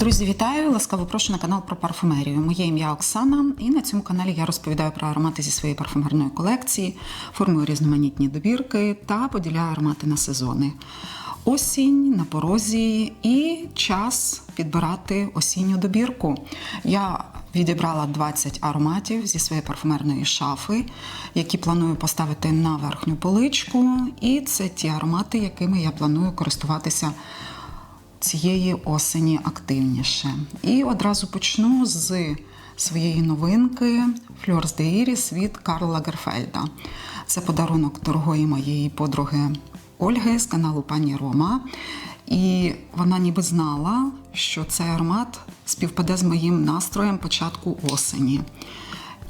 Друзі, вітаю! Ласкаво прошу на канал про парфумерію. Моє ім'я Оксана, і на цьому каналі я розповідаю про аромати зі своєї парфумерної колекції, формую різноманітні добірки та поділяю аромати на сезони. Осінь на порозі і час підбирати осінню добірку. Я відібрала 20 ароматів зі своєї парфумерної шафи, які планую поставити на верхню поличку. І це ті аромати, якими я планую користуватися цієї осені активніше. І одразу почну з своєї новинки Fleurs de Iris від Карла Лагерфельда. Це подарунок дорогої моєї подруги Ольги з каналу Пані Рома. І вона ніби знала, що цей аромат співпаде з моїм настроєм початку осені.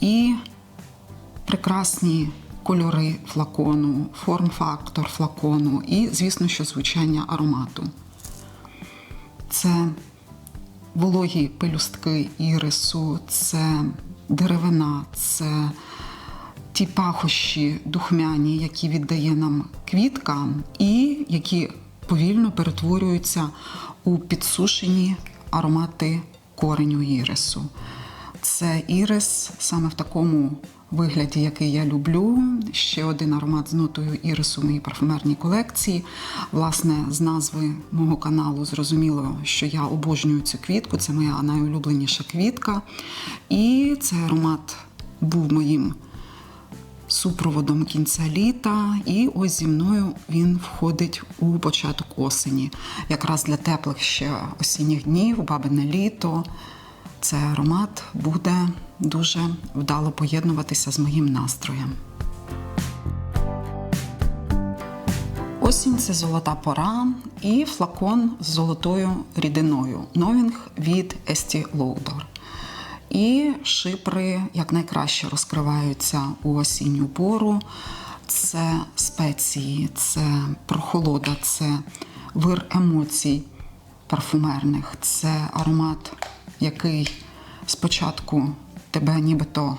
І прекрасні кольори флакону, форм-фактор флакону і, звісно, що звучання аромату. Це вологі пелюстки ірису, це деревина, це ті пахощі духмяні, які віддає нам квітка, і які повільно перетворюються у підсушені аромати кореню ірису. Це ірис саме в такому вигляді, який я люблю. Ще один аромат з нотою ірису в моїй парфумерній колекції. Власне, з назви мого каналу зрозуміло, що я обожнюю цю квітку. Це моя найулюбленіша квітка. І цей аромат був моїм супроводом кінця літа, і ось зі мною він входить у початок осені. Якраз для теплих ще осінніх днів, бабине літо. Цей аромат буде дуже вдало поєднуватися з моїм настроєм. Осінь це золота пора і флакон з золотою рідиною. Новінг від Estee Lauder. І шипри якнайкраще розкриваються у осінню пору. Це спеції, це прохолода, це вир емоцій парфумерних, це аромат, який спочатку тебе нібито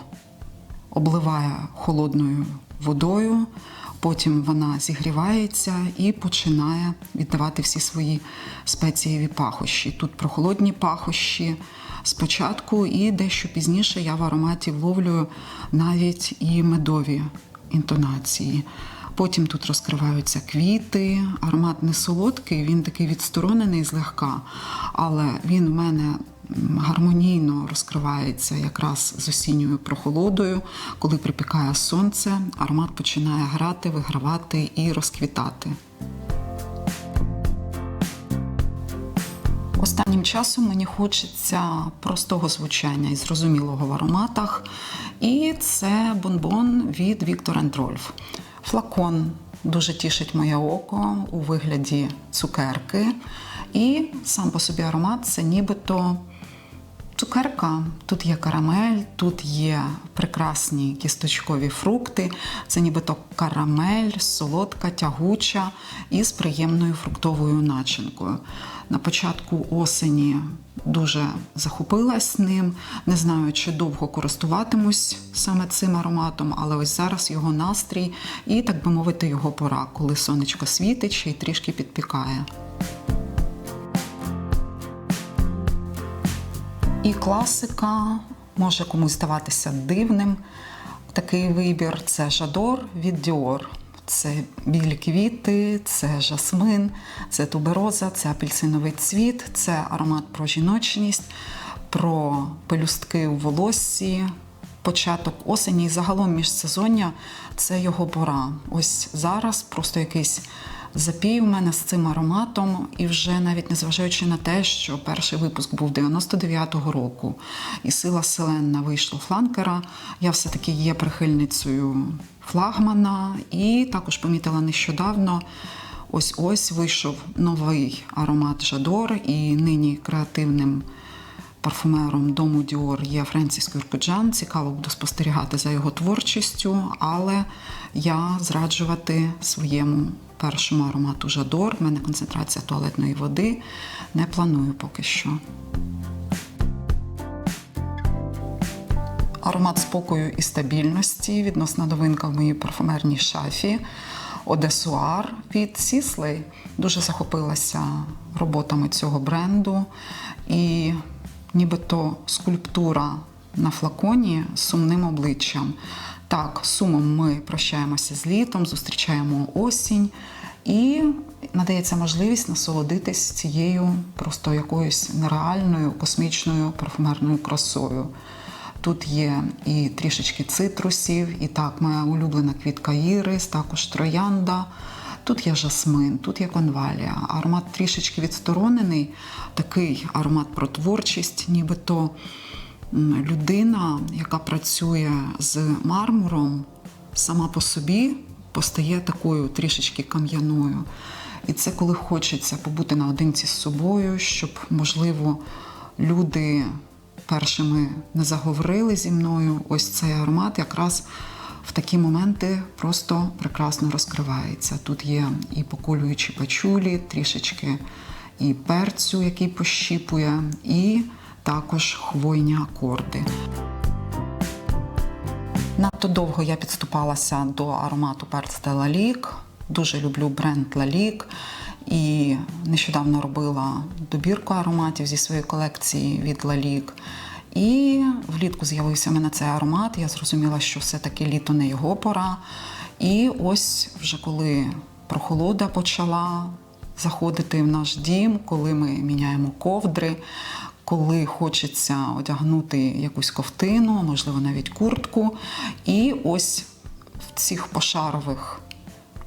обливає холодною водою, потім вона зігрівається і починає віддавати всі свої спецієві пахощі. Тут прохолодні пахощі спочатку, і дещо пізніше я в ароматі вловлюю навіть і медові інтонації. Потім тут розкриваються квіти. Аромат не солодкий, він такий відсторонений злегка, але він у мене гармонійно розкривається якраз з осінньою прохолодою. Коли припікає сонце, аромат починає грати, вигравати і розквітати. Останнім часом мені хочеться простого звучання і зрозумілого в ароматах. І це бонбон від Віктор Рольф. Флакон дуже тішить моє око у вигляді цукерки. І сам по собі аромат це нібито цукерка. Тут є карамель, тут є прекрасні кісточкові фрукти. Це нібито карамель, солодка, тягуча і з приємною фруктовою начинкою. На початку осені дуже захопилась ним. Не знаю, чи довго користуватимусь саме цим ароматом, але ось зараз його настрій і, так би мовити, його пора, коли сонечко світить й трішки підпікає. І класика може комусь здаватися дивним. Такий вибір це Жадор від Dior. Це білі квіти, це жасмин, це тубероза, це апельсиновий цвіт, це аромат про жіночність, про пелюстки у волоссі, початок осені і загалом міжсезоння це його пора. Ось зараз просто якийсь запій у мене з цим ароматом, і вже навіть незважаючи на те, що перший випуск був 99-го року, і сила селенна вийшла фланкера, я все-таки є прихильницею флагмана, і також помітила нещодавно. Ось ось вийшов новий аромат Жадор, і нині креативним парфумером дому Діор є Френсіс Кюркуджан. Цікаво буду спостерігати за його творчістю, але я зраджувати своєму першому аромату Жадор. В мене концентрація туалетної води. Не планую поки що. Аромат спокою і стабільності, відносна новинка в моїй парфумерній шафі. Одесуар від Сіслей. Дуже захопилася роботами цього бренду. І нібито скульптура на флаконі з сумним обличчям. Так, сумом ми прощаємося з літом, зустрічаємо осінь. І надається можливість насолодитись цією просто якоюсь нереальною космічною парфумерною красою. Тут є і трішечки цитрусів, і так, моя улюблена квітка ірис, також троянда. Тут є жасмин, тут є конвалія. Аромат трішечки відсторонений, такий аромат про творчість, нібито людина, яка працює з мармуром, сама по собі постає такою трішечки кам'яною. І це коли хочеться побути наодинці з собою, щоб, можливо, люди першими не заговорили зі мною. Ось цей аромат якраз в такі моменти просто прекрасно розкривається. Тут є і поколюючі пачулі, трішечки і перцю, який пощіпує, і також хвойні акорди. Надто довго я підступалася до аромату перц де Лалік. Дуже люблю бренд Лалік. І нещодавно робила добірку ароматів зі своєї колекції від Лалік. І влітку з'явився в мене цей аромат. Я зрозуміла, що все-таки літо не його пора. І ось вже коли прохолода почала заходити в наш дім, коли ми міняємо ковдри, коли хочеться одягнути якусь ковтину, можливо, навіть куртку. І ось в цих пошарових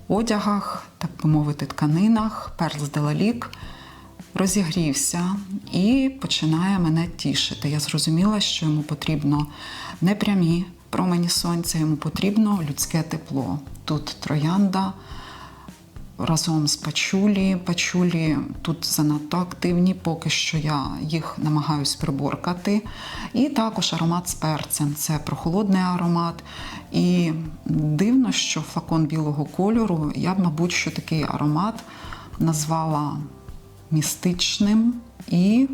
одягах, так би мовити, тканинах, перс делалік розігрівся і починає мене тішити. Я зрозуміла, що йому потрібно не прямі промені сонця, йому потрібно людське тепло. Тут троянда разом з пачулі. Пачулі тут занадто активні, поки що я їх намагаюсь приборкати. І також аромат з перцем. Це прохолодний аромат. І дивно, що флакон білого кольору, я б, мабуть, що такий аромат назвала містичним. І,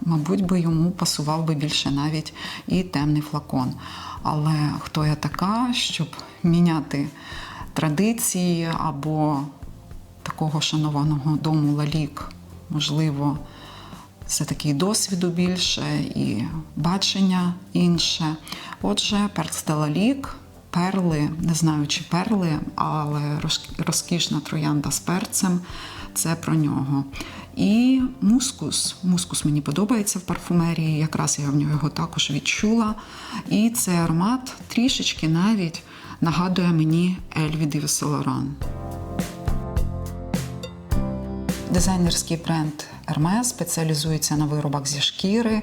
мабуть, би йому пасував би більше навіть і темний флакон. Але хто я така, щоб міняти традиції або такого шанованого дому Лалік, можливо, все-таки і досвіду більше, і бачення інше. Отже, перц Лалік, перли, не знаю, чи перли, але розкішна троянда з перцем це про нього. І мускус. Мускус мені подобається в парфумерії, якраз я в нього його також відчула. І цей аромат трішечки навіть нагадує мені Ельві Ді Лоран. Дизайнерський бренд Hermes спеціалізується на виробах зі шкіри,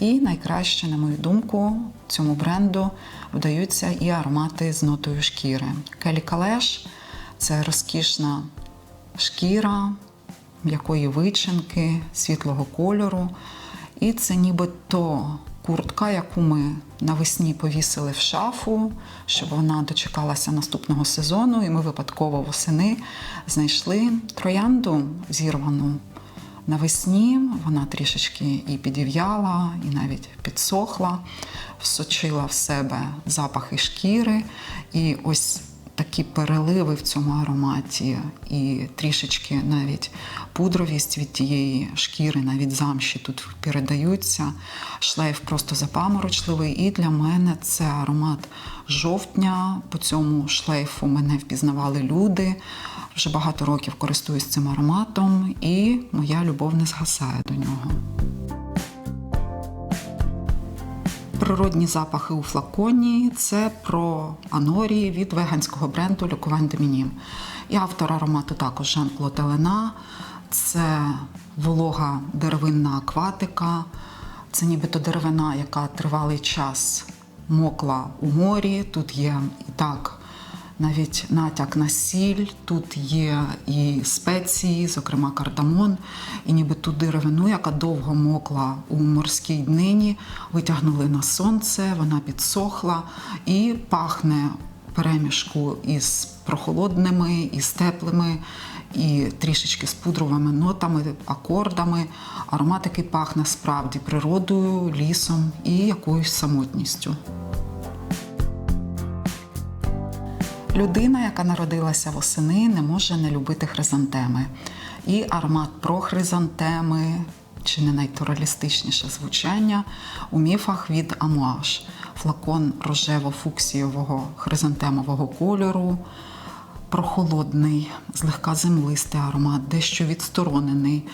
і найкраще, на мою думку, цьому бренду вдаються і аромати з нотою шкіри. Келі Калеш це розкішна шкіра, м'якої вичинки, світлого кольору. І це нібито куртка, яку ми навесні повісили в шафу, щоб вона дочекалася наступного сезону. І ми випадково восени знайшли троянду зірвану навесні. Вона трішечки і підів'яла, і навіть підсохла, всочила в себе запахи шкіри. І ось такі переливи в цьому ароматі, і трішечки навіть пудровість від тієї шкіри, навіть замші тут передаються. Шлейф просто запаморочливий. І для мене це аромат жовтня. По цьому шлейфу мене впізнавали люди. Вже багато років користуюсь цим ароматом, і моя любов не згасає до нього. Природні запахи у флаконі це про анорії від веганського бренду Лікувань Домінім. І автор аромату також Жан Клод Елена. Це волога деревинна акватика, це нібито деревина, яка тривалий час мокла у морі. Тут є і так навіть натяк на сіль, тут є і спеції, зокрема кардамон, і ніби ту деревину, яка довго мокла у морській днині, витягнули на сонце, вона підсохла і пахне перемішку із прохолодними, із теплими, і трішечки з пудровими нотами, акордами. Аромат, який пахне справді природою, лісом і якоюсь самотністю. Людина, яка народилася восени, не може не любити хризантеми. І аромат про хризантеми, чи не найтуралістичніше звучання у міфах від Амуаш. Флакон рожево-фуксієвого хризантемового кольору, прохолодний, злегка землистий аромат, дещо відсторонений,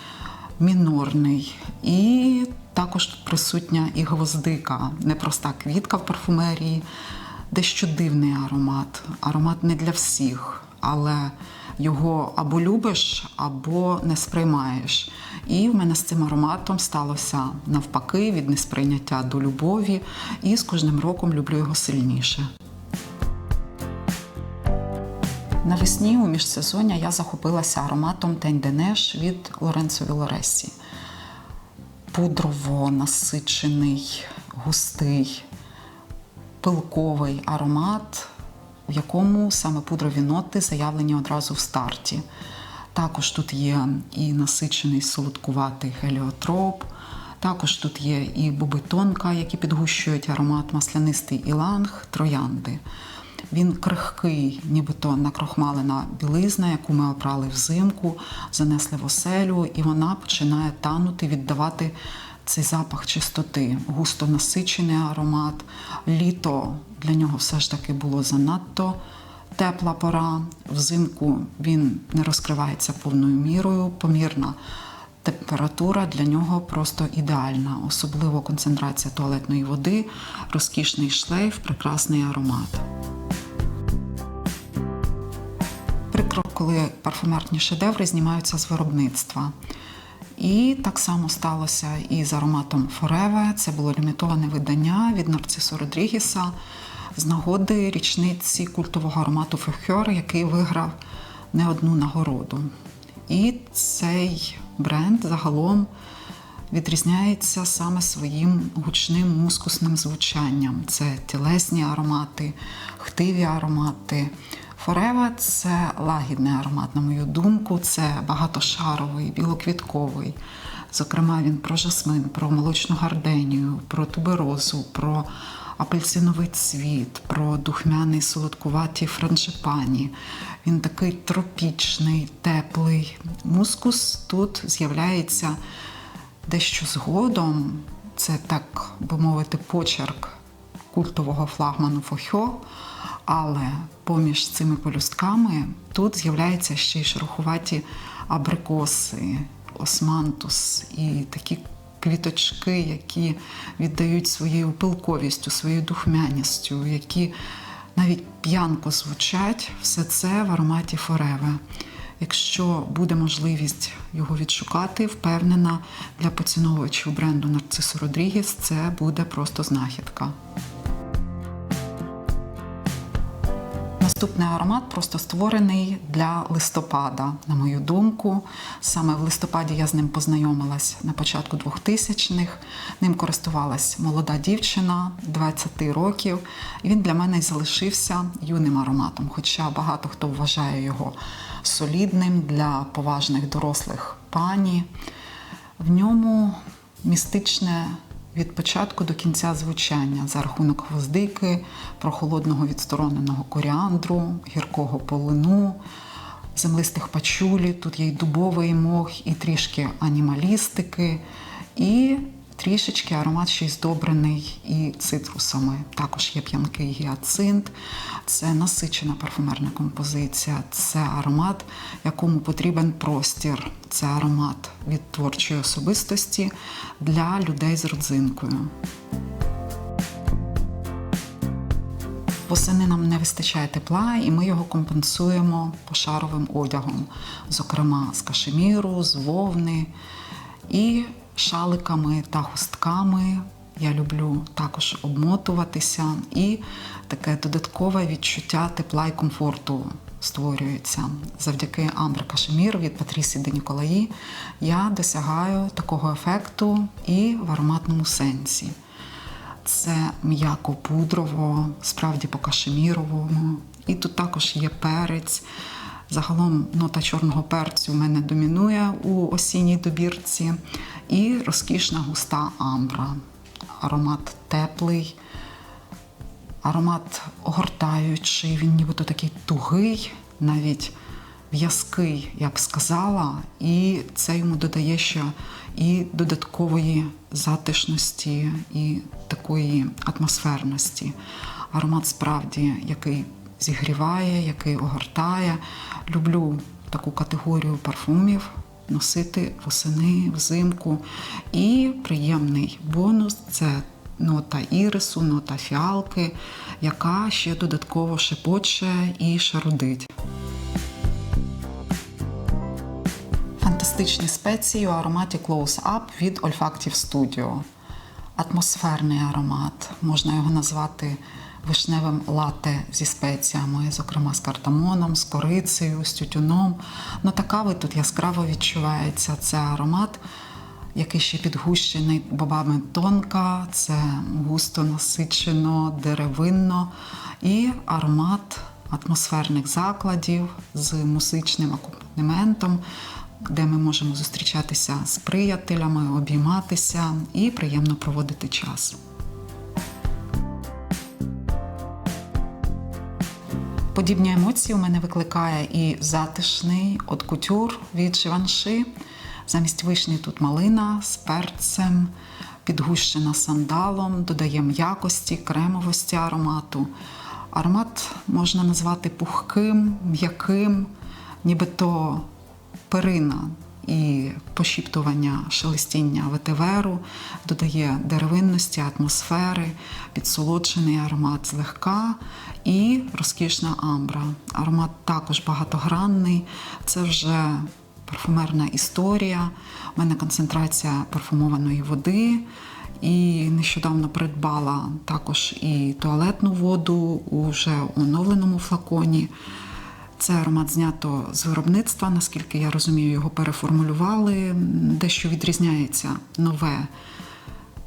мінорний. І також присутня і гвоздика, непроста квітка в парфумерії, дещо дивний аромат. Аромат не для всіх, але його або любиш, або не сприймаєш. І в мене з цим ароматом сталося навпаки від несприйняття до любові, і з кожним роком люблю його сильніше. Навесні у міжсезоння я захопилася ароматом Тень Денеш від Лоренцо Вілоресі. Пудрово насичений, густий, пилковий аромат, в якому саме пудрові ноти заявлені одразу в старті. Також тут є і насичений солодкуватий геліотроп, також тут є і бубитонка, які підгущують аромат маслянистий іланг, троянди. Він крихкий, нібито накрохмалена білизна, яку ми опрали взимку, занесли в оселю, і вона починає танути, віддавати цей запах чистоти, густо насичений аромат. Літо для нього все ж таки було занадто тепла пора. Взимку він не розкривається повною мірою, помірна. Температура для нього просто ідеальна, особливо концентрація туалетної води, розкішний шлейф, прекрасний аромат. Прикро, коли парфумерні шедеври знімаються з виробництва. І так само сталося і з ароматом Forever. Це було лімітоване видання від Нарцису Родрігіса з нагоди річниці культового аромату Фехер, який виграв не одну нагороду. І цей бренд загалом відрізняється саме своїм гучним мускусним звучанням. Це тілесні аромати, хтиві аромати. Форева це лагідний аромат, на мою думку, це багатошаровий, білоквітковий. Зокрема, він про жасмин, про молочну гарденію, про туберозу, про апельсиновий цвіт, про духмяний солодкуваті франжипані. Він такий тропічний, теплий. Мускус тут з'являється дещо згодом. Це так би мовити, почерк культового флагману Фохьо. Але поміж цими полюстками тут з'являються ще й шерохуваті абрикоси, османтус і такі квіточки, які віддають своєю пилковістю, своєю духмяністю, які навіть п'янко звучать, все це в ароматі Фореве. Якщо буде можливість його відшукати, впевнена, для поціновувачів бренду Нарцису Родрігіс це буде просто знахідка. Наступний аромат просто створений для листопада, на мою думку. Саме в листопаді я з ним познайомилась на початку 2000-х. Ним користувалась молода дівчина 20 років. І він для мене залишився юним ароматом. Хоча багато хто вважає його солідним для поважних дорослих пані. В ньому містичне від початку до кінця звучання за рахунок гвоздики, прохолодного відстороненого коріандру, гіркого полину, землистих пачулі. Тут є й дубовий мох, і трішки анімалістики, і трішечки аромат ще й здобрений і цитрусами. Також є п'янкий гіацинт, це насичена парфумерна композиція, це аромат, якому потрібен простір. Це аромат від творчої особистості для людей з родзинкою. Восени нам не вистачає тепла, і ми його компенсуємо пошаровим одягом, зокрема з кашеміру, з вовни і шаликами та хустками. Я люблю також обмотуватися, і таке додаткове відчуття тепла і комфорту створюється. Завдяки Амбре Кашемір від Патрісі де Ніколаї я досягаю такого ефекту і в ароматному сенсі. Це м'яко пудрово, справді по кашеміровому. І тут також є перець. Загалом нота чорного перцю в мене домінує у осінній добірці. І розкішна густа амбра. Аромат теплий, Аромат огортаючий, він нібито такий тугий, навіть в'язкий, я б сказала, і це йому додає ще і додаткової затишності, і такої атмосферності. Аромат справді, який зігріває, який огортає. Люблю таку категорію парфумів носити восени, взимку. І приємний бонус це нота ірису, нота фіалки, яка ще додатково шепоче і шарудить. Фантастичні спеції у ароматі Close Up від Olfactive Studio. Атмосферний аромат, можна його назвати вишневим лате зі спеціями, зокрема з картамоном, з корицею, з тютюном. Ну та кави тут яскраво відчувається. Це аромат, який ще підгущений бобами тонка, це густо насичено, деревинно і аромат атмосферних закладів з музичним акомпанементом, де ми можемо зустрічатися з приятелями, обійматися і приємно проводити час. Подібні емоції у мене викликає і затишний от кутюр від Живанши. Замість вишні тут малина з перцем, підгущена сандалом, додає м'якості, кремовості аромату. Аромат можна назвати пухким, м'яким, нібито перина і пошіптування шелестіння ветиверу, додає деревинності, атмосфери, підсолоджений аромат злегка і розкішна амбра. Аромат також багатогранний. Це вже парфумерна історія. У мене концентрація парфумованої води. І нещодавно придбала також і туалетну воду у оновленому флаконі. Це аромат знято з виробництва, наскільки я розумію, його переформулювали. Дещо відрізняється нове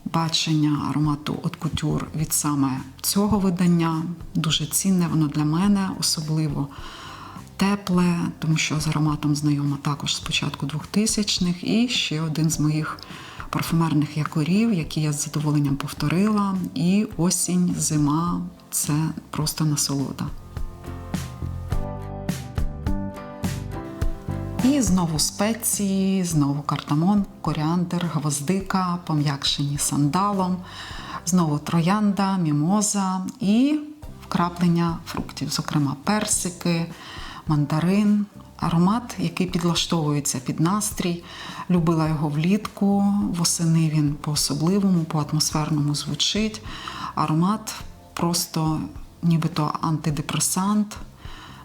бачення аромату от кутюр від саме цього видання. Дуже цінне воно для мене, особливо тепле, тому що з ароматом знайома також з початку 2000-х. І ще один з моїх парфумерних якорів, які я з задоволенням повторила. І осінь, зима це просто насолода. І знову спеції, знову картамон, коріандр, гвоздика, пом'якшені сандалом, знову троянда, мімоза і вкраплення фруктів, зокрема персики, мандарин. Аромат, який підлаштовується під настрій. Любила його влітку, восени він по-особливому, по-атмосферному звучить. Аромат просто нібито антидепресант.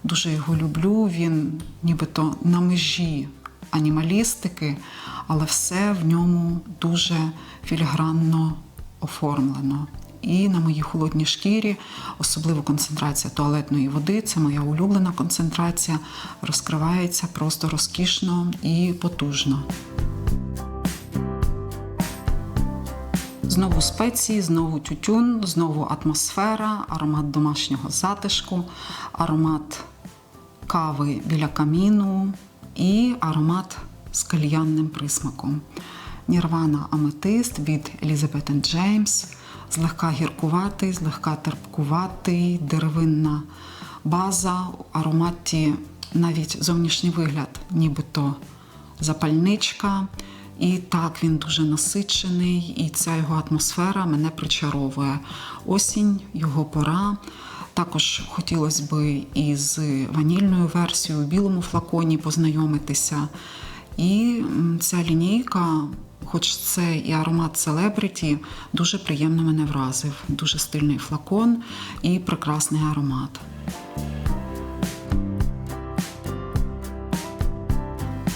Дуже його люблю. Він нібито на межі анімалістики, але все в ньому дуже філігранно оформлено. І на моїй холодній шкірі, особливо концентрація туалетної води, це моя улюблена концентрація, розкривається просто розкішно і потужно. Знову спеції, знову тютюн, знову атмосфера, аромат домашнього затишку, аромат кави біля каміну і аромат з кальянним присмаком. Нірвана аметист від Елізабет Джеймс. Злегка гіркуватий, злегка терпкуватий, деревинна база, у ароматі навіть зовнішній вигляд, нібито запальничка. І так він дуже насичений, і ця його атмосфера мене причаровує. Осінь, його пора. Також хотілося б із ванільною версією у білому флаконі познайомитися. І ця лінійка, хоч це і аромат селебриті, дуже приємно мене вразив. Дуже стильний флакон і прекрасний аромат.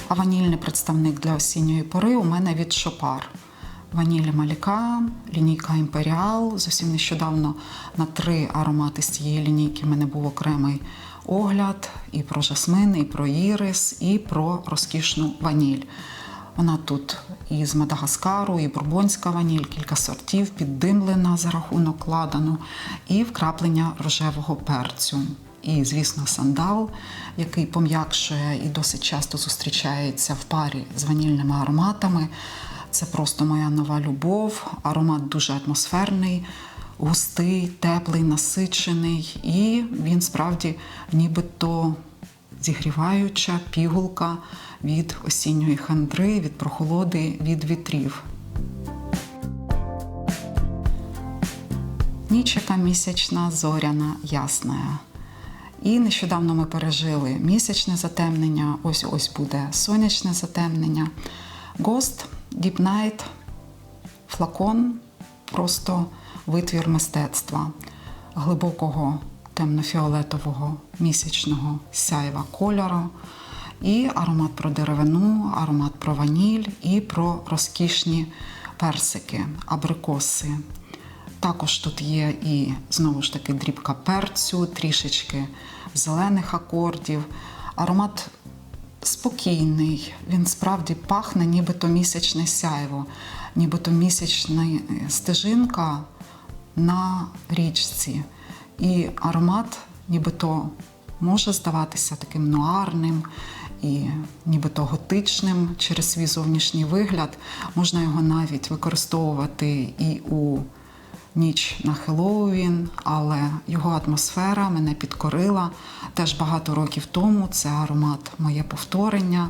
А ванільний представник для осінньої пори у мене від Шопар. Ванілі Маліка, лінійка Імперіал. Зовсім нещодавно на три аромати з цієї лінійки в мене був окремий огляд і про жасмин, і про ірис, і про розкішну ваніль. Вона тут і з Мадагаскару, і бурбонська ваніль, кілька сортів, піддимлена за рахунок ладану, і вкраплення рожевого перцю. І, звісно, сандал, який пом'якшує і досить часто зустрічається в парі з ванільними ароматами. Це просто моя нова любов. Аромат дуже атмосферний, густий, теплий, насичений, і він справді нібито зігріваюча пігулка від осінньої хандри, від прохолоди, від вітрів. Ніч яка місячна, зоряна, ясна. І нещодавно ми пережили місячне затемнення, ось ось буде сонячне затемнення. Ghost, Deep Night, флакон просто витвір мистецтва глибокого темно-фіолетового місячного сяєва кольору. І аромат про деревину, аромат про ваніль і про розкішні персики, абрикоси. Також тут є і знову ж таки дрібка перцю, трішечки зелених акордів. Аромат спокійний, він справді пахне, нібито місячне сяйво, нібито місячна стежинка на річці. І аромат, нібито може здаватися таким нуарним і нібито готичним через свій зовнішній вигляд. Можна його навіть використовувати і у ніч на Хеллоуін, але його атмосфера мене підкорила теж багато років тому. Це аромат моє повторення.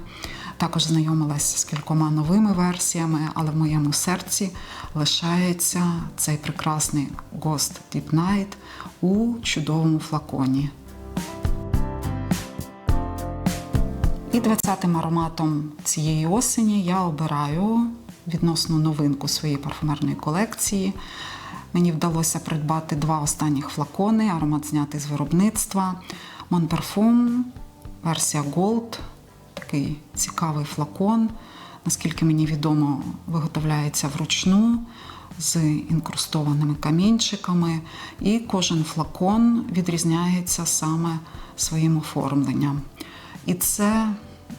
Також знайомилася з кількома новими версіями, але в моєму серці лишається цей прекрасний Ghost Deep Night у чудовому флаконі. І 20-м ароматом цієї осені я обираю відносно новинку своєї парфумерної колекції. Мені вдалося придбати два останніх флакони, аромат знятий з виробництва. Parfum, версія Gold, такий цікавий флакон. Наскільки мені відомо, виготовляється вручну з інкрустованими камінчиками, і кожен флакон відрізняється саме своїм оформленням. І це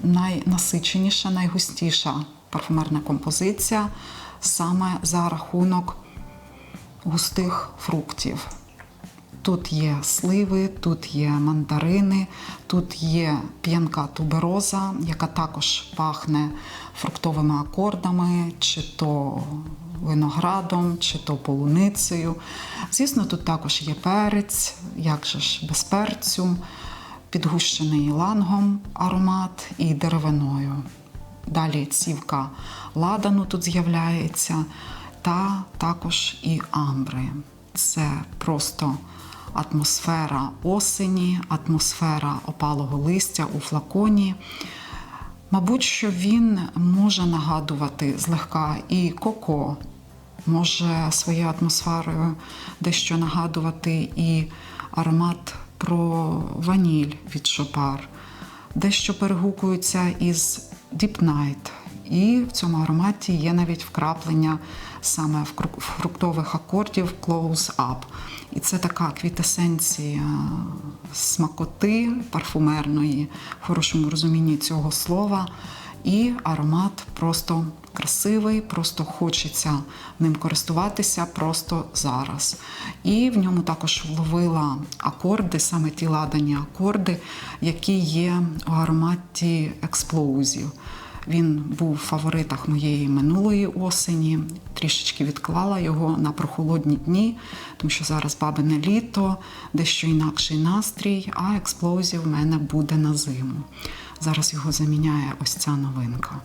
найнасиченіша, найгустіша парфумерна композиція саме за рахунок густих фруктів. Тут є сливи, тут є мандарини, тут є п'янка тубероза, яка також пахне фруктовими акордами, чи то виноградом, чи то полуницею. Звісно, тут також є перець, як же ж без перцю, підгущений лангом аромат і деревиною. Далі цівка ладану тут з'являється, та також і амбри. Це просто атмосфера осені, атмосфера опалого листя у флаконі. Мабуть, що він може нагадувати злегка і коко, може своєю атмосферою дещо нагадувати і аромат про ваніль від шопар, дещо перегукується із Deep Night. І в цьому ароматі є навіть вкраплення саме фруктових акордів Close Up. І це така квітесенція смакоти парфумерної, в хорошому розумінні цього слова. І аромат просто красивий, просто хочеться ним користуватися просто зараз. І в ньому також вловила акорди, саме ті ладані акорди, які є у ароматі експлозів. Він був в фаворитах моєї минулої осені. Трішечки відклала його на прохолодні дні, тому що зараз бабине літо, дещо інакший настрій, а експлозів в мене буде на зиму. Зараз його заміняє ось ця новинка.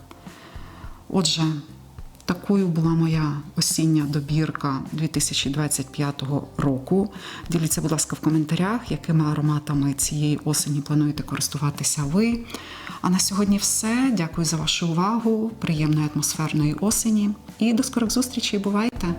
Отже, такою була моя осіння добірка 2025 року. Діліться, будь ласка, в коментарях, якими ароматами цієї осені плануєте користуватися ви. А на сьогодні все. Дякую за вашу увагу, приємної атмосферної осені і до скорих зустрічей. Бувайте!